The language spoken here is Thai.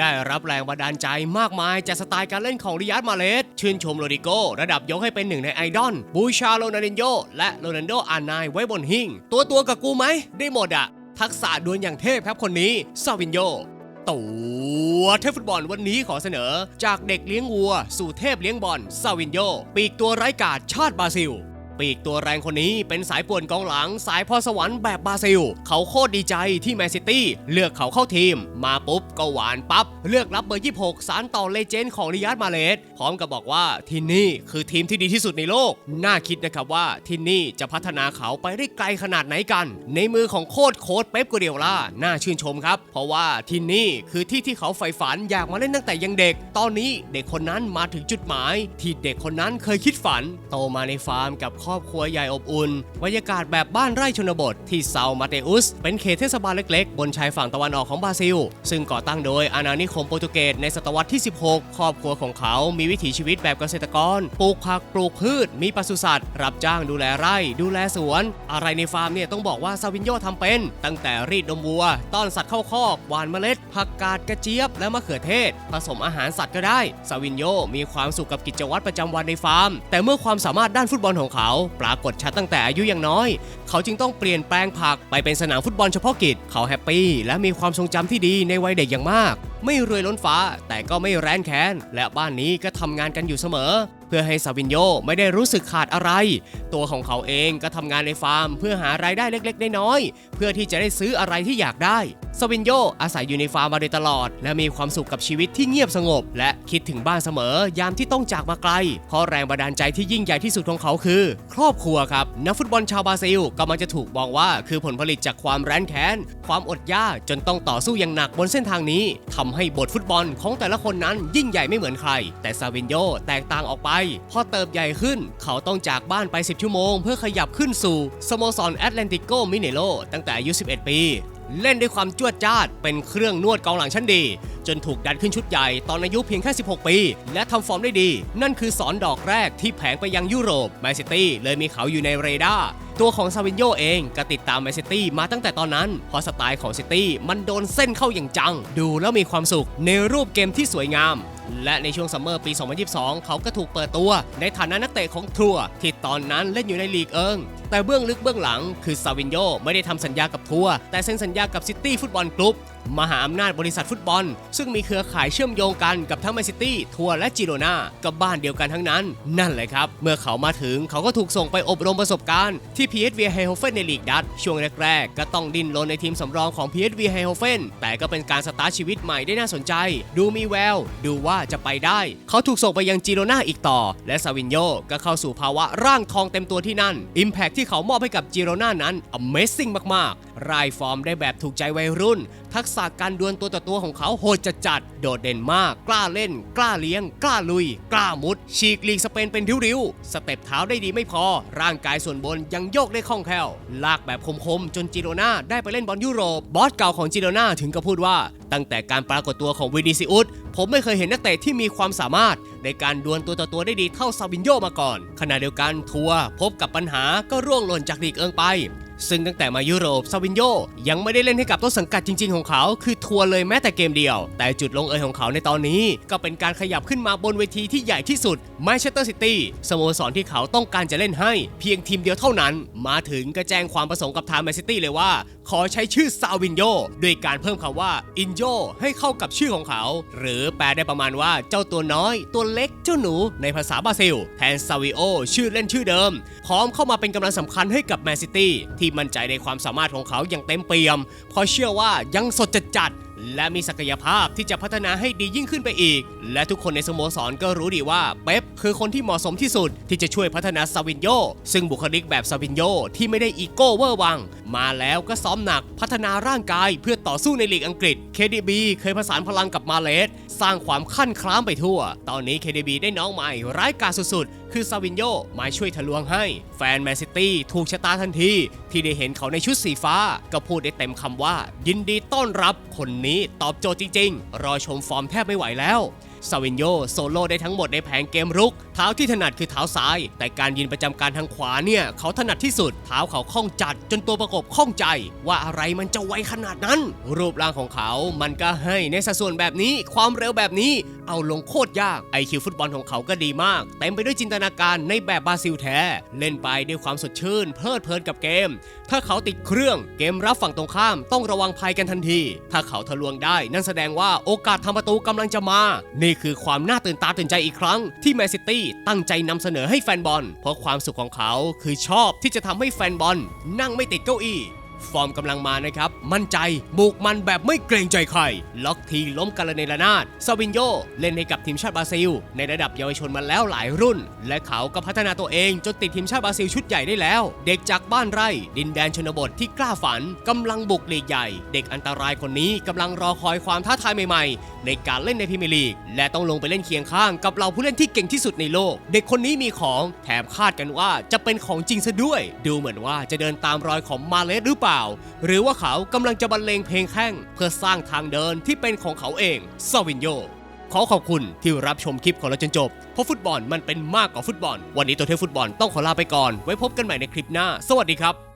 ได้รับแรงบันดาลใจมากมายจากสไตล์การเล่นของริยัดมาเลสชื่นชมโรดิโกระดับยกให้เป็นหนึ่งในไอดอลบูชาโรนัลดินโยและโรนัลโดอาร์ไนไว้บนหิ้งตัวตัวกับกูไหมได้หมดอะทักษะดวลอย่างเทพครับคนนี้ซาวินโยตัวเทพฟุตบอลวันนี้ขอเสนอ จากเด็กเลี้ยงวัว สู่เทพเลี้ยงบอลซาวินโยปีกตัวไร้กาจชาติบราซิล ปีกตัวแรงคนนี้เป็นสายป่วนกองหลังสายพรสวรรค์แบบบราซิล เขาโคตรดีใจที่แมนซิตี้เลือกเขาเข้าทีม มาปุ๊บก็หวานปับ๊บเลือกรับเบอร์ 26 สารต่อเลเจนด์ของริยัดมาเลสพร้อมกับบอกว่าที่นี่คือทีมที่ดีที่สุดในโลก น่าคิดนะครับว่าที่นี่จะพัฒนาเขาไปได้ไกลขนาดไหนกัน ในมือของโคตรโค้ดเป๊ปกัวเดียล่าน่าชื่นชมครับ เพราะว่าที่นี่คือที่ที่เขาใฝ่ฝันอยากมาเล่นตั้งแต่ยังเด็ก ตอนนี้เด็กคนนั้นมาถึงจุดหมาย ที่เด็กคนนั้นเคยคิดฝัน โตมาในฟาร์มกับครรอบครัวใหญ่อบอุ่น บรรยากาศแบบบ้านไร่ชนบทที่เซามาเตอุส เป็นเขตเทศบาลเล็กๆ บนชายฝั่งตะวันออกของบราซิล ซึ่งก่อตั้งโดยอาณานิคมโปรตุเกสในศตวรรษที่ 16 ครอบครัวของเขา มีวิถีชีวิตแบบเกษตรกร ปลูกผัก ปลูกพืช มีปศุสัตว์ รับจ้างดูแลไร่ ดูแลสวน อะไรในฟาร์มเนี่ยต้องบอกว่าซาวินโยทำเป็น ตั้งแต่รีดนมวัว ต้อนสัตว์เข้าคอกหวานเมล็ด ผักกาดกระเจี๊ยบ และมะเขือเทศ ผสมอาหารสัตว์ก็ได้ซาวินโยมีความสุขกับกิจวัตรประจำวันในฟาร์ม แต่เมื่อความสามารถด้านฟุตบอลของเขาปรากฏชัดตั้งแต่อายุยังน้อย เขาจึงต้องเปลี่ยนแปลงผักไปเป็นสนามฟุตบอลเฉพาะกิจ เขาแฮปปี้และมีความทรงจำที่ดีในวัยเด็กอย่างมาก ไม่รวยล้นฟ้า แต่ก็ไม่แร้นแค้น และบ้านนี้ก็ทำงานกันอยู่เสมอ เพื่อให้ซาวินโยไม่ได้รู้สึกขาดอะไร ตัวของเขาเองก็ทำงานในฟาร์ม เพื่อหารายได้เล็กๆน้อยๆเพื่อที่จะได้ซื้ออะไรที่อยากได้ซาวินโยอาศัยอยู่ในฟาร์มมาโดยตลอด และมีความสุขกับชีวิตที่เงียบสงบ และคิดถึงบ้านเสมอ ยามที่ต้องจากมาไกล เพราะแรงบันดาลใจที่ยิ่งใหญ่ที่สุดของเขาคือ ครอบครัวครับ นักฟุตบอลชาวบราซิลกำลังจะถูกมองว่าคือผลผลิตจากความแร้นแค้น ความอดยากจนต้องต่อสู้อย่างหนักบนเส้นทางนี้ทำให้บทฟุตบอลของแต่ละคนนั้นยิ่งใหญ่ไม่เหมือนใคร แต่ซาวินโยแตกต่างออกไป พอเติบใหญ่ขึ้น เขาต้องจากบ้านไป 10 ชั่วโมง เพื่อขยับขึ้นสู่สโมสรแอตแลนติโกมิเนโลตั้งแต่อายุ 11 ปี เล่นด้วยความจวดจ้าด เป็นเครื่องนวดกองหลังชั้นดี จนถูกดันขึ้นชุดใหญ่ตอนอายุเพียงแค่ 16 ปี และทำฟอร์มได้ดี นั่นคือสอนดอกแรกที่แผงไปยังยุโรปแมนซิตี้เลยมีเขาอยู่ในเรดาร์ ตัวของซาวินโยเองก็ติดตามแมนซิตี้มาตั้งแต่ตอนนั้น เพราะสไตล์ของซิตี้มันโดนเส้นเข้าอย่างจัง ดูแล้วมีความสุขในรูปเกมที่สวยงาม และในช่วงซัมเมอร์ปี 2022 เขาก็ถูกเปิดตัว ในฐานะนักเตะของทัวร์ที่ตอนนั้นเล่นอยู่ในลีกเอิงแต่เบื้องลึกเบื้องหลังคือซาวินโยไม่ได้ทำสัญญากับทัวร์แต่เซ็นสัญญากับซิตี้ฟุตบอลกรุ๊ปมหาอำนาจบริษัทฟุตบอล ซึ่งมีเครือข่ายเชื่อมโยงกันกับทั้งแมนซิตี้ ทัวร์และจิโรนากับบ้านเดียวกันทั้งนั้น นั่นเลยครับ เมื่อเขามาถึงเขาก็ถูกส่งไปอบรมประสบการณ์ที่ PSV e i d h o f e n ในลีกดัตช์ช่วงแรกๆ ก็ต้องดิ้นรนในทีมสำรองของ PSV e i d h o f e n แต่ก็เป็นการสตาร์ทชีวิตใหม่ได้น่าสนใจ ดูมีแวว ดูว่าจะไปได้ เขาถูกส่งไปยังจิโรนาอีกต่อ และซาวินโยก็เข้าสู่ภาวะร่างทองเต็มตัวที่นั่น Impact ที่เขามอบให้กับจิโรนานั้น Amazing มากๆรายฟอร์มได้แบบถูกใจวัยรุ่น ทักษะการดวลตัวต่อตัวของเขาโหดจัดจัด โดดเด่นมาก กล้าเล่น กล้าเลี้ยง กล้าลุย กล้ามุด ฉีกลีกสเปนเป็นริ้วๆ สเต็ปเท้าได้ดีไม่พอ ร่างกายส่วนบนยังโยกได้คล่องแคล่ว ลากแบบคมๆ จนจิโรนาได้ไปเล่นบอลยุโรป บอสเก่าของจิโรนาถึงกับพูดว่า ตั้งแต่การปรากฏตัวของวินิซิอุสผมไม่เคยเห็นนักเตะที่มีความสามารถ ในการดวลตัวต่อตัวได้ดีเท่าซาบินโยมาก่อน ขณะเดียวกันทัวร์พบกับปัญหาก็ร่วงหล่นจากลีกเอิงไป ซึ่งตั้งแต่มายุโรปซาวินโยยังไม่ได้เล่นให้กับต้นสังกัดจริง ๆ ของเขา คือทัวร์เลยแม้แต่เกมเดียว แต่จุดลงเอยของเขาในตอนนี้ ก็เป็นการขยับขึ้นมาบนเวทีที่ใหญ่ที่สุดแมนเชสเตอร์ซิตี้สโมสรที่เขาต้องการจะเล่นให้ เพียงทีมเดียวเท่านั้น มาถึงก็แจ้งความประสงค์กับทางแมนซิตี้เลยว่า ขอใช้ชื่อซาวินโยด้วยการเพิ่มคำว่าอินโยให้เข้ากับชื่อของเขา หรือแปลได้ประมาณว่าเจ้าตัวน้อย ตัวเล็กเจ้าหนูในภาษาบราซิล แทนซาวิโอชื่อเล่นชื่อเดิม พร้อมเข้ามาเป็นกำลังสำคัญให้กับแมนซิตี้ที่มั่นใจในความสามารถของเขาอย่างเต็มเปี่ยม เพราะเชื่อว่ายังสดจัดจัดและมีศักยภาพที่จะพัฒนาให้ดียิ่งขึ้นไปอีก และทุกคนในสโมสรก็รู้ดีว่าเป๊ปคือคนที่เหมาะสมที่สุดที่จะช่วยพัฒนาซาวินโยซึ่งบุคลิกแบบซาวินโยที่ไม่ได้อีโก้เวอร์วัง มาแล้วก็ซ้อมหนักพัฒนาร่างกายเพื่อต่อสู้ในลีกอังกฤษ KDB เคยผสานพลังกับมาเลส สร้างความขั้นคล้ามไปทั่ว ตอนนี้ KDB ได้น้องใหม่ร้ายกาจสุดๆ คือซาวินโยมาช่วยทะลวงให้ แฟนแมนซิตี้ถูกชะตาทันที ที่ได้เห็นเขาในชุดสีฟ้า ก็พูดได้เต็มคำว่า ยินดีต้อนรับคนนี้ตอบโจทย์จริงๆ รอชมฟอร์มแทบไม่ไหวแล้ว ซาวินโยโซโล่ได้ทั้งหมดในแผงเกมรุก เท้าที่ถนัดคือเท้าซ้าย แต่การยืนประจำการทางขวาเนี่ยเขาถนัดที่สุด เท้าเขาคล่องจัดจนตัวประกบคล่องใจ ว่าอะไรมันจะไวขนาดนั้น รูปร่างของเขา มันก็ให้ในสัดส่วนแบบนี้ ความเร็วแบบนี้ เอาลงโคตรยากไอคิวฟุตบอลของเขาก็ดีมากเต็มไปด้วยจินตนาการในแบบบราซิลแท้ เล่นไปด้วยความสดชื่น เพลิดเพลินกับเกม ถ้าเขาติดเครื่องเกมรับฝั่งตรงข้ามต้องระวังภัยกันทันที ถ้าเขาทะลวงได้ นั่นแสดงว่าโอกาสทำประตูกำลังจะมา นี่คือความน่าตื่นตาตื่นใจอีกครั้ง ที่แมนซิตี้ตั้งใจนำเสนอให้แฟนบอล เพราะความสุขของเขาคือชอบที่จะทำให้แฟนบอลนั่งไม่ติดเก้าอี้ ฟอร์มกำลังมานะครับ มั่นใจบุกมันแบบไม่เกรงใจใคร ล็อกทีล้มกันระเนระนาดซาวินโยเล่นให้กับทีมชาติบราซิล ในระดับเยาวชนมาแล้วหลายรุ่น และเขาก็พัฒนาตัวเองจนติดทีมชาติบราซิลชุดใหญ่ได้แล้ว เด็กจากบ้านไร่ ดินแดนชนบทที่กล้าฝันกำลังบุกลีกใหญ่ เด็กอันตรายคนนี้กำลังรอคอยความท้าทายใหม่ๆ ในการเล่นในพรีเมียร์ลีก และต้องลงไปเล่นเคียงข้างกับเราผู้เล่นที่เก่งที่สุดในโลก เด็กคนนี้มีของแถมคาดกันว่าจะเป็นของจริงซะด้วย ดูเหมือนว่าจะเดินตามรอยของมาเลสหรือเปล่าหรือว่าเขากำลังจะบรรเลงเพลงแข้ง เพื่อสร้างทางเดินที่เป็นของเขาเองซาวินโยขอขอบคุณที่รับชมคลิปของเราจนจบ เพราะฟุตบอลมันเป็นมากกว่าฟุตบอล วันนี้ตัวเทพฟุตบอลต้องขอลาไปก่อน ไว้พบกันใหม่ในคลิปหน้า สวัสดีครับ